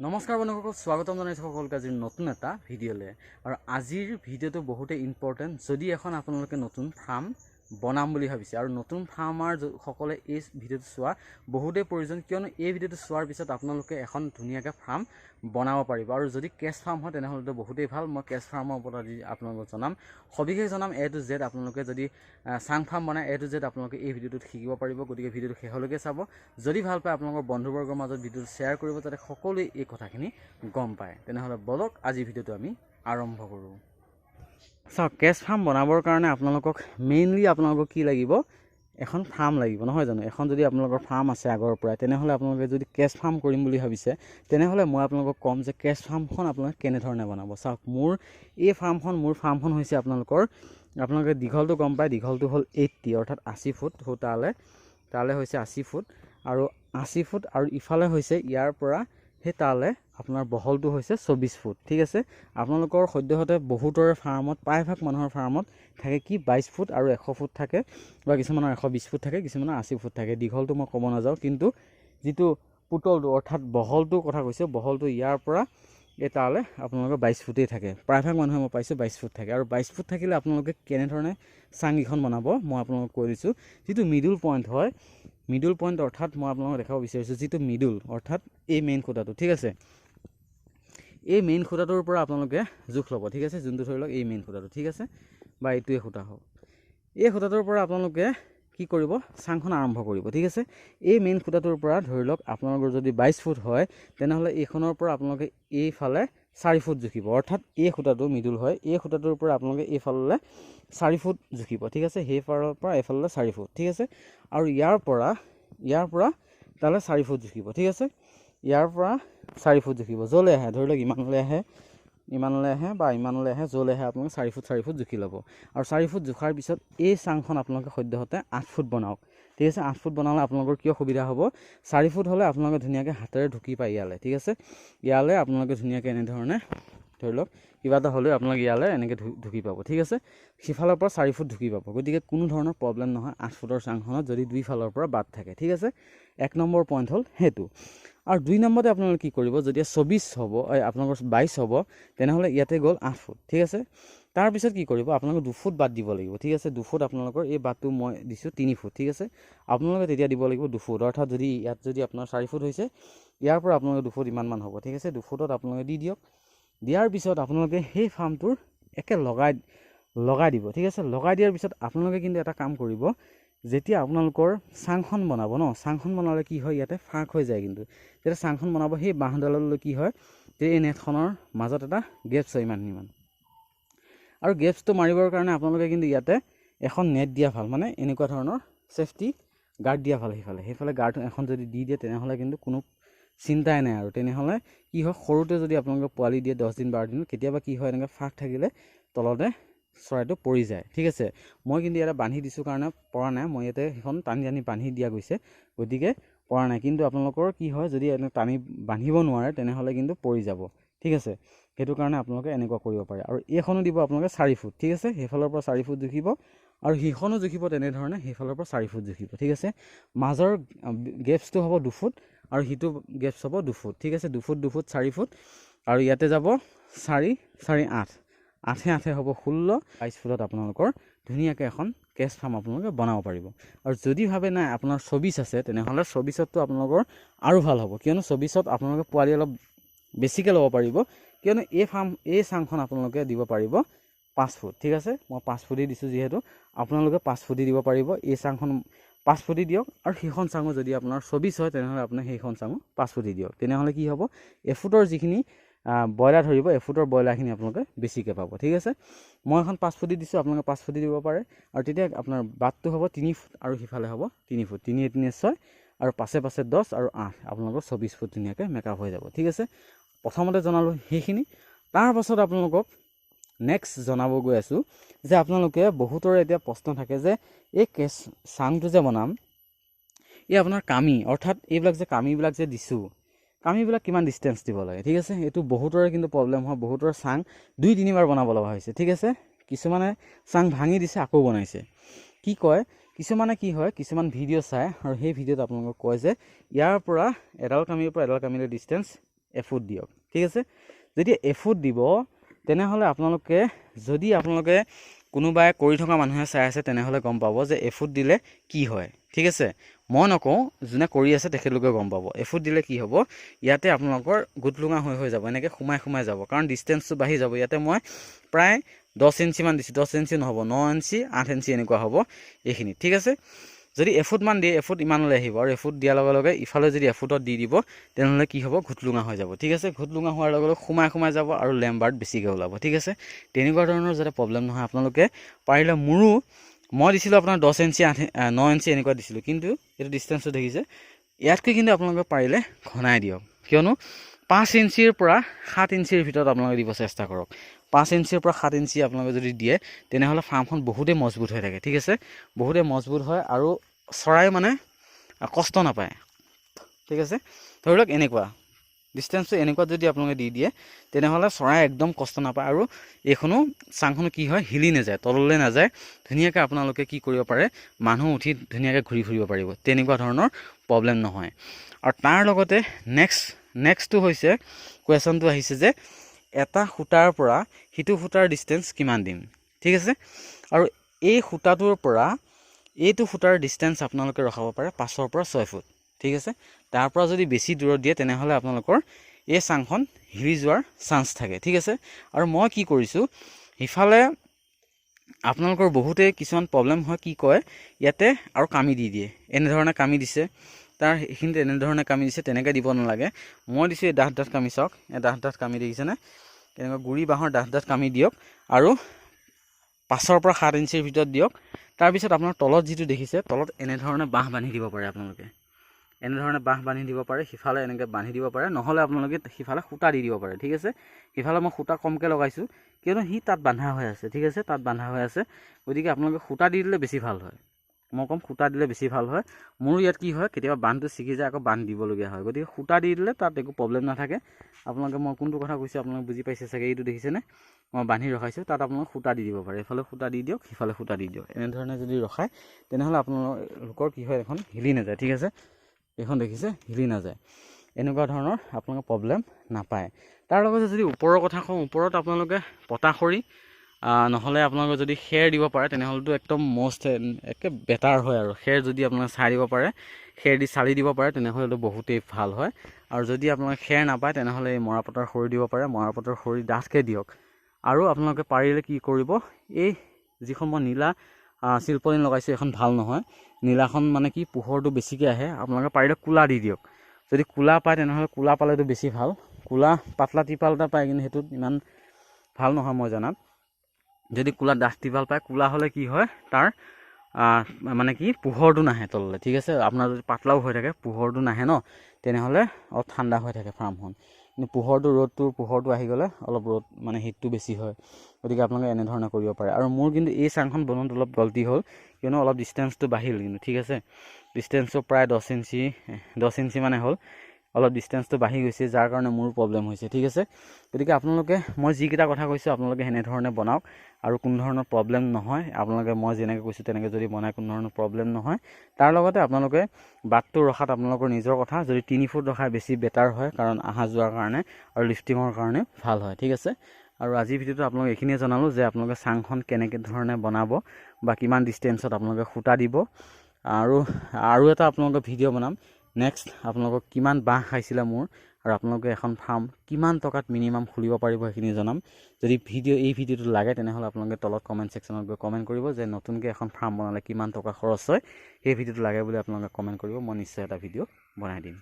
নমস্কাৰ বন্ধুসকল স্বাগতম জনাইছোঁ সকলোকে আজিৰ নতুন এটা ভিডিঅ'লৈ। আৰু আজিৰ ভিডিঅ'টো বহুতেই ইম্পৰ্টেণ্ট যদি এখন আপোনালোকে নতুন ফাৰ্ম বনাম বুলি ভাবিছে। আৰু নতুন ফাৰ্মাৰ সকলে এই ভিডিঅ'টো চোৱা বহুতেই প্ৰয়োজন কিয়নো এই ভিডিঅ'টো চোৱাৰ পিছত আপোনালোকে এখন ধুনীয়াকৈ ফাৰ্ম বনাব পাৰিব। আৰু যদি কেছ ফাৰ্ম হয় তেনেহ'লেতো বহুতেই ভাল। মই কেছ ফাৰ্মৰ ওপৰত আজি আপোনালোকক জনাম। সবিশেষ জনাম এ টু জেড আপোনালোকে যদি চাং ফাৰ্ম বনাই এ টু জেড আপোনালোকে এই ভিডিঅ'টোত শিকিব পাৰিব। গতিকে ভিডিঅ'টো শেষলৈকে চাব। যদি ভাল পায় আপোনালোকৰ বন্ধুবৰ্গৰ মাজত ভিডিঅ'টো শ্বেয়াৰ কৰিব যাতে সকলোৱে এই কথাখিনি গম পায়। তেনেহ'লে বলক আজি ভিডিঅ'টো আমি আৰম্ভ কৰোঁ। চাওক কেছ ফাৰ্ম বনাবৰ কাৰণে আপোনালোকক মেইনলি আপোনালোকক কি লাগিব? এখন ফাৰ্ম লাগিব নহয় জানো? এখন যদি আপোনালোকৰ ফাৰ্ম আছে আগৰ পৰাই তেনেহ'লে আপোনালোকে যদি কেছ ফাৰ্ম কৰিম বুলি ভাবিছে তেনেহ'লে মই আপোনালোকক ক'ম যে কেছ ফাৰ্মখন আপোনালোকে কেনেধৰণে বনাব? চাওক মোৰ এই ফাৰ্মখন মোৰ ফাৰ্মখন হৈছে আপোনালোকৰ আপোনালোকে দীঘলটো গম পায় দীঘলটো হ'ল এইট্টি অৰ্থাৎ আশী ফুট সৌ তালৈ তালৈ হৈছে আশী ফুট আৰু আশী ফুট আৰু ইফালে হৈছে ইয়াৰ পৰা সেই তালৈ আপোনাৰ বহলটো হৈছে চৌবিছ ফুট ঠিক আছে? আপোনালোকৰ সদ্যহতে বহুতৰে ফাৰ্মত প্ৰায়ভাগ মানুহৰ ফাৰ্মত থাকে কি বাইছ ফুট আৰু এশ ফুট থাকে বা কিছুমানৰ এশ বিছ ফুট থাকে কিছুমানৰ আশী ফুট থাকে। দীঘলটো মই ক'ব নাযাওঁ কিন্তু যিটো পুতলটো অৰ্থাৎ বহলটোৰ কথা কৈছোঁ বহলটো ইয়াৰ পৰা এই তালৈ আপোনালোকৰ বাইছ ফুটেই থাকে। প্ৰায়ভাগ মানুহে মই পাইছোঁ বাইছ ফুট থাকে। আৰু বাইছ ফুট থাকিলে আপোনালোকে কেনেধৰণে চাংকেইখন বনাব মই আপোনালোকক কৈ দিছোঁ। যিটো মিডল পইণ্ট হয় মিডল পইণ্ট অৰ্থাৎ মই আপোনালোকক দেখাব বিচাৰিছোঁ যিটো মিডল অৰ্থাৎ এই মেইন খুঁটাটো ঠিক আছে? এই মেইন খুঁটাটোৰ পৰা আপোনালোকে জোখ ল'ব ঠিক আছে? যোনটো ধৰি লওক এই মেইন খুঁটাটো ঠিক আছে? বা এইটোৱে খুঁটা হওক। এই খুঁটাটোৰ পৰা আপোনালোকে কি কৰিব? চাংখন আৰম্ভ কৰিব ঠিক আছে? এই মেইন খুঁটাটোৰ পৰা ধৰি লওক আপোনালোকৰ যদি বাইছ ফুট হয় তেনেহ'লে এইখনৰ পৰা আপোনালোকে এইফালে চাৰি ফুট জুখিব। অৰ্থাৎ এই খুঁটাটো মিডল হয়। এই খুঁটাটোৰ পৰা আপোনালোকে এইফাললৈ চাৰি ফুট জুখিব ঠিক আছে? সেইফালৰ পৰা এইফাললৈ চাৰি ফুট ঠিক আছে? আৰু ইয়াৰ পৰা ইয়াৰ পৰা তালৈ চাৰি ফুট জুখিব ঠিক আছে? ইয়াৰ পৰা চাৰি ফুট জুখিব। য'লৈ আহে ধৰি লওক ইমানলৈ আহে ইমানলৈ আহে বা ইমানলৈ আহে য'লৈ আহে আপোনালোকে চাৰি ফুট চাৰি ফুট জুখি ল'ব। আৰু চাৰি ফুট জোখাৰ পিছত এই চাংখন আপোনালোকে সদ্যহতে আঠ ফুট বনাওক। ঠিক আছে আঠ ফুট বনালে আপোনালোকৰ কিয় সুবিধা হ'ব? চাৰি ফুট হ'লে আপোনালোকে ধুনীয়াকৈ হাতেৰে ঢুকি পায় ইয়ালৈ ঠিক আছে? ইয়ালৈ আপোনালোকে ধুনীয়াকৈ এনেধৰণে ধৰি লওক কিবা এটা হ'লেও আপোনালোকে ইয়ালৈ এনেকৈ ঢুকি পাব ঠিক আছে? সিফালৰ পৰা চাৰি ফুট ঢুকি পাব গতিকে কোনো ধৰণৰ প্ৰব্লেম নহয় আঠ ফুটৰ চাংখনত যদি দুইফালৰ পৰা বাট থাকে ঠিক আছে? এক নম্বৰ পইণ্ট হ'ল সেইটো। আৰু দুই নম্বৰতে আপোনালোকে কি কৰিব যদি চৌবিছ হ'ব আপোনালোকৰ বাইছ হ'ব তেনেহ'লে ইয়াতে গ'ল আঠ ফুট ঠিক আছে? তাৰপিছত কি কৰিব? আপোনালোকে দুফুট বাদ দিব লাগিব ঠিক আছে? দুফুট আপোনালোকৰ এই বাটটো মই দিছোঁ তিনি ফুট ঠিক আছে? আপোনালোকে তেতিয়া দিব লাগিব দুফুট অৰ্থাৎ যদি ইয়াত যদি আপোনাৰ চাৰি ফুট হৈছে ইয়াৰ পৰা আপোনালোকে দুফুট ইমানমান হ'ব ঠিক আছে? দুফুটত আপোনালোকে দি দিয়ক। দিয়াৰ পিছত আপোনালোকে সেই ফাৰ্মটোৰ একে লগাই লগাই দিব ঠিক আছে? লগাই দিয়াৰ পিছত আপোনালোকে কিন্তু এটা কাম কৰিব যেতিয়া আপোনালোকৰ চাংখন বনাব ন চাংখন বনালে কি হয়? ইয়াতে ফাঁক হৈ যায় কিন্তু। যেতিয়া চাংখন বনাব সেই বাঁহডাললৈ কি হয়? যে এই নেটখনৰ মাজত এটা গেপছ হয় ইমানখিনিমান আৰু গেপছটো মাৰিবৰ কাৰণে আপোনালোকে কিন্তু ইয়াতে এখন নেট দিয়া ভাল মানে এনেকুৱা ধৰণৰ ছেফটি গাৰ্ড দিয়া ভাল সেইফালে। সেইফালে গাৰ্ড এখন যদি দি দিয়ে তেনেহ'লে কিন্তু কোনো চিন্তাই নাই আৰু। তেনেহ'লে কি হয় সৰুতে যদি আপোনালোকে পোৱালি দিয়ে দহ দিন বাৰ দিন কেতিয়াবা কি হয় এনেকৈ ফাঁক থাকিলে তলতে চৰাইটো পৰি যায়। ঠিক আছে মই কিন্তু ইয়াতে বান্ধি দিছোঁ কাৰণে পৰা নাই। মই ইয়াতে সেইখন টানি টানি বান্ধি দিয়া গৈছে গতিকে পৰা নাই। কিন্তু আপোনালোকৰ কি হয় যদি এনে টানি বান্ধিব নোৱাৰে তেনেহ'লে কিন্তু পৰি যাব। ঠিক আছে? সেইটো কাৰণে আপোনালোকে এনেকুৱা কৰিব পাৰে। আৰু এইখনো দিব আপোনালোকে চাৰি ফুট ঠিক আছে? সেইফালৰ পৰা চাৰি ফুট জুখিব আৰু সিখনো জুখিব তেনেধৰণে সেইফালৰ পৰা চাৰি ফুট জুখিব ঠিক আছে? মাজৰ গেপছটো হ'ব দুফুট আৰু সিটো গেপছ হ'ব দুফুট ঠিক আছে? দুফুট দুফুট চাৰি ফুট আৰু ইয়াতে যাব চাৰি চাৰি আঠ। আঠে আঠে হ'ব ষোল্ল। বাইছ ফুটত আপোনালোকৰ ধুনীয়াকৈ এখন কেছ ফাৰ্ম আপোনালোকে বনাব পাৰিব। আৰু যদি ভাবে নাই আপোনাৰ চৌবিছ আছে তেনেহ'লে চৌবিছততো আপোনালোকৰ আৰু ভাল হ'ব। কিয়নো চৌবিছত আপোনালোকে পোৱালি অলপ বেছিকৈ ল'ব পাৰিব। কিয়নো এই ফাৰ্ম এই চাংখন আপোনালোকে দিব পাৰিব পাঁচ ফুট, ঠিক আছে? মই পাঁচ ফুটি দিছোঁ যিহেতু। আপোনালোকে পাঁচ ফুটি দিব পাৰিব। এই চাংখন পাঁচ ফুটি দিয়ক আৰু সেইখন চাঙো যদি আপোনাৰ চৌবিছ হয়, তেনেহ'লে আপোনাৰ সেইখন চাঙো পাঁচ ফুটি দিয়ক। তেনেহ'লে কি হ'ব? এফুটৰ যিখিনি ব্ৰইলাৰ ধৰিব, এফুটৰ ব্ৰইলাৰখিনি আপোনালোকে বেছিকৈ পাব, ঠিক আছে? মই এখন পাঁচ ফুটি দিছোঁ, আপোনালোকে পাঁচ ফুটি দিব পাৰে। আৰু তেতিয়া আপোনাৰ বাটটো হ'ব তিনি ফুট আৰু সিফালে হ'ব তিনি ফুট। তিনি তিনি, ছয় আৰু পাছে পাছে দহ আৰু আঠ। আপোনালোকৰ চৌবিছ ফুট ধুনীয়াকৈ মেকআপ হৈ যাব, ঠিক আছে? প্ৰথমতে জনালোঁ সেইখিনি। তাৰ পাছত আপোনালোকক নেক্সট জনাব গৈ আছোঁ যে আপোনালোকে বহুতৰে এতিয়া প্ৰশ্ন থাকে যে এই কেছ চাংটো যে বনাম এই আপোনাৰ কামি অৰ্থাৎ এইবিলাক যে কামিবিলাক যে দিছোঁ কামিবিলাক কিমান ডিষ্টেঞ্চ দিব লাগে? ঠিক আছে? এইটো বহুতৰে কিন্তু প্ৰব্লেম হয় বহুতৰে চাং দুই তিনিবাৰ বনাব লগা হৈছে। ঠিক আছে? কিছুমানে চাং ভাঙি দিছে আকৌ বনাইছে। কি কয় কিছুমানে কি হয় কিছুমান ভিডিঅ' চায় আৰু সেই ভিডিঅ'ত আপোনালোকক কয় যে ইয়াৰ পৰা এডাল কামিৰ পৰা এডাল কামিলৈ ডিষ্টেঞ্চ এফুট দিয়ক। ঠিক আছে? যদি এফুট দিব তেনেহ'লে আপোনালোকে যদি আপোনালোকে কোনোবাই কৰি থকা মানুহে চাই আছে তেনেহ'লে গম পাব যে এফুট দিলে কি হয়। ঠিক আছে? মই নকওঁ যোনে কৰি আছে তেখেতলোকে গম পাব। এফুট দিলে কি হ'ব? ইয়াতে আপোনালোকৰ গোটলুঙা হৈ হৈ যাব এনেকৈ সোমাই সোমাই যাব। কাৰণ ডিষ্টেঞ্চটো বাঢ়ি যাব। ইয়াতে মই প্ৰায় দহ ইঞ্চিমান দিছোঁ। দহ ইঞ্চি নহ'ব ন ইঞ্চি আঠ ইঞ্চি এনেকুৱা হ'ব। এইখিনি ঠিক আছে? যদি এফুটমান দিয়ে এফুট ইমানলৈ আহিব আৰু এফুট দিয়াৰ লগে লগে ইফালে যদি এফুটত দি দিব তেনেহ'লে কি হ'ব? ঘুটলুঙা হৈ যাব ঠিক আছে? ঘুটলুঙা হোৱাৰ লগে লগে সোমাই সোমাই যাব আৰু লেম্বাৰ্ট বেছিকৈ ওলাব ঠিক আছে? তেনেকুৱা ধৰণৰ যাতে প্ৰব্লেম নহয় আপোনালোকে পাৰিলে মোৰো মই দিছিলোঁ আপোনাৰ দহ ইঞ্চি আঠ ন ইঞ্চি এনেকুৱা দিছিলোঁ কিন্তু এইটো ডিষ্টেঞ্চটো দেখিছে। ইয়াতকৈ কিন্তু আপোনালোকে পাৰিলে ঘনাই দিয়ক। কিয়নো পাঁচ ইঞ্চিৰ পৰা সাত ইঞ্চিৰ ভিতৰত আপোনালোকে দিব চেষ্টা কৰক। পাঁচ ইঞ্চিৰ পৰা সাত ইঞ্চি আপোনালোকে যদি দিয়ে তেনেহ'লে ফাৰ্মখন বহুতেই মজবুত হৈ থাকে ঠিক আছে? বহুতেই মজবুত হয় আৰু চৰাই মানে কষ্ট নাপায় ঠিক আছে? ধৰি লওক এনেকুৱা ডিষ্টেঞ্চটো এনেকুৱা যদি আপোনালোকে দি দিয়ে তেনেহ'লে চৰাই একদম কষ্ট নাপায় আৰু এইখনো চাংখনো কি হয় হিলি নাযায় তললৈ নাযায় ধুনীয়াকৈ আপোনালোকে কি কৰিব পাৰে মানুহ উঠি ধুনীয়াকৈ ঘূৰি ফুৰিব পাৰিব তেনেকুৱা ধৰণৰ প্ৰব্লেম নহয়। আৰু তাৰ লগতে নেক্সট নেক্সটটো হৈছে কুৱেশ্যনটো আহিছে যে এটা সূতাৰ পৰা সিটো সূতাৰ ডিষ্টেঞ্চ কিমান দিম? ঠিক আছে? আৰু এই সূতাটোৰ পৰা এইটো সূতাৰ ডিষ্টেঞ্চ আপোনালোকে ৰখাব পাৰে পাঁচৰ পৰা ছয় ফুট। ঠিক আছে? তাৰ পৰা যদি বেছি দূৰত দিয়ে তেনেহ'লে আপোনালোকৰ এই চাংখন হিলি যোৱাৰ চান্স থাকে। ঠিক আছে? আৰু মই কি কৰিছোঁ সিফালে আপোনালোকৰ বহুতেই কিছুমান প্ৰব্লেম হয় কি কয় ইয়াতে আৰু কামি দি দিয়ে। এনেধৰণে কামি দিছে। তাৰ সেইখিনিত এনেধৰণে কামি দিছে, তেনেকৈ দিব নালাগে। মই দিছোঁ এই ডাঠ ডাঠ কামি, চাওক, এই ডাঠ ডাঠ কামি দেখিছেনে? তেনেকুৱা গুৰি বাঁহৰ ডাঠ ডাঠ কামি দিয়ক আৰু পাঁচৰ পৰা সাত ইঞ্চিৰ ভিতৰত দিয়ক। তাৰপিছত আপোনাৰ তলত যিটো দেখিছে, তলত এনেধৰণে বাঁহ বান্ধি দিব পাৰে আপোনালোকে। এনেধৰণে বাঁহ বান্ধি দিব পাৰে, সিফালে এনেকৈ বান্ধি দিব পাৰে, নহ'লে আপোনালোকে সিফালে সূতা দি দিব পাৰে, ঠিক আছে? সিফালে মই সূতা কমকৈ লগাইছোঁ, কিয়নো সি তাত বন্ধা হৈ আছে, ঠিক আছে? তাত বন্ধা হৈ আছে, গতিকে আপোনালোকে সূতা দি দিলে বেছি ভালো হয়। মই ক'ম সূতা দিলে বেছি ভাল হয়। মোৰো ইয়াত কি হয় কেতিয়াবা বান্ধটো ছিগি যায় আকৌ বান্ধ দিবলগীয়া হয়। গতিকে সূতা দি দিলে তাত একো প্ৰব্লেম নাথাকে। আপোনালোকে মই কোনটো কথা কৈছোঁ আপোনালোকে বুজি পাইছে চাগে এইটো দেখিছেনে? মই বান্ধি ৰখাইছোঁ তাত আপোনালোকে সূতা দি দিব পাৰে। এইফালে সূতা দি দিয়ক সিফালে সূতা দি দিয়ক। এনেধৰণে যদি ৰখায় তেনেহ'লে আপোনালোকৰ কি হয় এখন হিলি নাযায় ঠিক আছে? এইখন দেখিছে হিলি নাযায়। এনেকুৱা ধৰণৰ আপোনালোকে প্ৰব্লেম নাপায়। তাৰ লগতে যদি ওপৰৰ কথা কওঁ ওপৰত আপোনালোকে পতা খৰি নহ'লে আপোনালোকে যদি খেৰ দিব পাৰে তেনেহ'লেতো একদম মষ্ট একে বেটাৰ হয় আৰু। খেৰ যদি আপোনালোকে চাই দিব পাৰে খেৰ দি চালি দিব পাৰে তেনেহ'লেতো বহুতেই ভাল হয়। আৰু যদি আপোনালোকে খেৰ নাপায় তেনেহ'লে এই মৰাপাতৰ খৰি দিব পাৰে। মৰাপাতৰ খৰি ডাঠকৈ দিয়ক। আৰু আপোনালোকে পাৰিলে কি কৰিব এই যিখন মই নীলা চিলপলিন লগাইছোঁ এখন ভাল নহয়। নীলাখন মানে কি পোহৰটো বেছিকৈ আহে। আপোনালোকে পাৰিলে ক'লা দি দিয়ক। যদি ক'লা পায় তেনেহ'লে ক'লা পালেতো বেছি ভাল। ক'লা পাতলা টিপাল এটা পায় কিন্তু সেইটোত ইমান ভাল নহয় মই জনাত। যদি ক'লা ডাঠ টিপাল পায় ক'লা হ'লে কি হয় তাৰ মানে কি পোহৰটো নাহে তললৈ ঠিক আছে? আপোনাৰ যদি পাতলাও হৈ থাকে পোহৰটো নাহে ন? তেনেহ'লে অলপ ঠাণ্ডা হৈ থাকে ফাৰ্মখন। কিন্তু পোহৰটো ৰ'দটোৰ পোহৰটো আহি গ'লে অলপ ৰ'দ মানে হিটটো বেছি হয়। গতিকে আপোনালোকে এনেধৰণে কৰিব পাৰে। আৰু মোৰ কিন্তু এই চাংখন বনোৱাত অলপ গল্টি হ'ল কিয়নো অলপ ডিষ্টেঞ্চটো বাঢ়িল কিন্তু ঠিক আছে? ডিষ্টেঞ্চটো প্ৰায় দহ ইঞ্চি দহ ইঞ্চি মানে হ'ল। অলপ ডিষ্টেঞ্চটো বাঢ়ি গৈছে যাৰ কাৰণে মোৰ প্ৰব্লেম হৈছে ঠিক আছে? গতিকে আপোনালোকে মই যিকেইটা কথা কৈছোঁ আপোনালোকে সেনেধৰণে বনাওক আৰু কোনো ধৰণৰ প্ৰব্লেম নহয়। আপোনালোকে মই যেনেকৈ কৈছোঁ তেনেকৈ যদি বনাই কোনো ধৰণৰ প্ৰব্লেম নহয়। তাৰ লগতে আপোনালোকে বাটটো ৰখাত আপোনালোকৰ নিজৰ কথা। যদি তিনি ফুট ৰখাই বেছি বেটাৰ হয় কাৰণ অহা যোৱাৰ কাৰণে আৰু লিফটিঙৰ কাৰণে ভাল হয় ঠিক আছে? আৰু আজিৰ ভিডিঅ'টো আপোনালোক এইখিনিয়ে জনালোঁ যে আপোনালোকে চাংখন কেনেকৈ ধৰণে বনাব বা কিমান ডিষ্টেঞ্চত আপোনালোকে সূতা দিব। আৰু আৰু এটা আপোনালোকৰ ভিডিঅ' বনাম। নেক্সট আপোনালোকক কিমান বাঁহ খাইছিলে মোৰ আৰু আপোনালোকে এখন ফাৰ্ম কিমান টকাত মিনিমাম খুলিব পাৰিব সেইখিনি জনাম। যদি ভিডিঅ' এই ভিডিঅ'টো লাগে তেনেহ'লে আপোনালোকে তলত কমেণ্ট ছেকশ্যনত গৈ কমেণ্ট কৰিব যে নতুনকৈ এখন ফাৰ্ম বনালে কিমান টকা খৰচ হয়। সেই ভিডিঅ'টো লাগে বুলি আপোনালোকে কমেণ্ট কৰিব মই নিশ্চয় এটা ভিডিঅ' বনাই দিম।